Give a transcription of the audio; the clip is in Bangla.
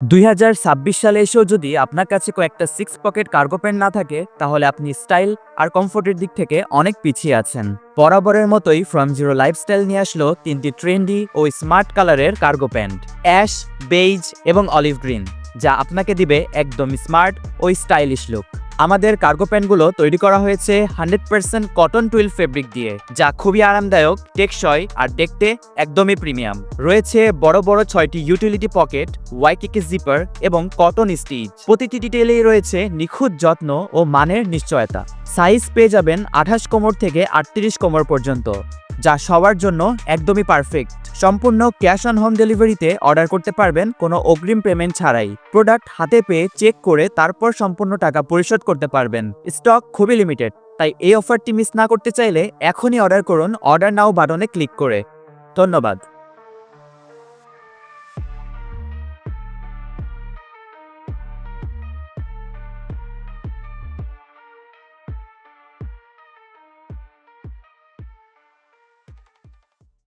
দুই হাজার ছাব্বিশ সালে এসেও যদি আপনার কাছে কয়েকটা সিক্স পকেট কার্গো প্যান্ট না থাকে, তাহলে আপনি স্টাইল আর কমফোর্টের দিক থেকে অনেক পিছিয়ে আছেন। বরাবরের মতোই ফ্রম জিরো লাইফস্টাইল নিয়ে আসলো তিনটি ট্রেন্ডি ও স্মার্ট কালারের কার্গো প্যান্ট অ্যাশ বেইজ এবং অলিভ গ্রিন যা আপনাকে দিবে একদম স্মার্ট ও স্টাইলিশ লুক আমাদের কার্গো প্যান্টগুলো তৈরি করা হয়েছে hundred percent cotton twill fabric দিয়ে, যা খুবই আরামদায়ক, টেকসই আর দেখতে একদমই প্রিমিয়াম রয়েছে বড় বড় ছয়টি ইউটিলিটি পকেট ওয়াইকিকে জিপার এবং কটন স্টিচ প্রতিটি ডিটেইলেই রয়েছে নিখুঁত যত্ন ও মানের নিশ্চয়তা। সাইজ পেয়ে যাবেন আঠাশ কোমর থেকে আটত্রিশ কোমর পর্যন্ত, যা সবার জন্য একদমই পারফেক্ট সম্পূর্ণ ক্যাশ অন হোম ডেলিভারিতে অর্ডার করতে পারবেন কোনো অগ্রিম পেমেন্ট ছাড়াই। প্রোডাক্ট হাতে পেয়ে চেক করে তারপর সম্পূর্ণ টাকা পরিশোধ করতে পারবেন। স্টক খুবই লিমিটেড তাই এই অফারটি মিস না করতে চাইলে এখনই অর্ডার করুন অর্ডার নাও বাটনে ক্লিক করে। ধন্যবাদ।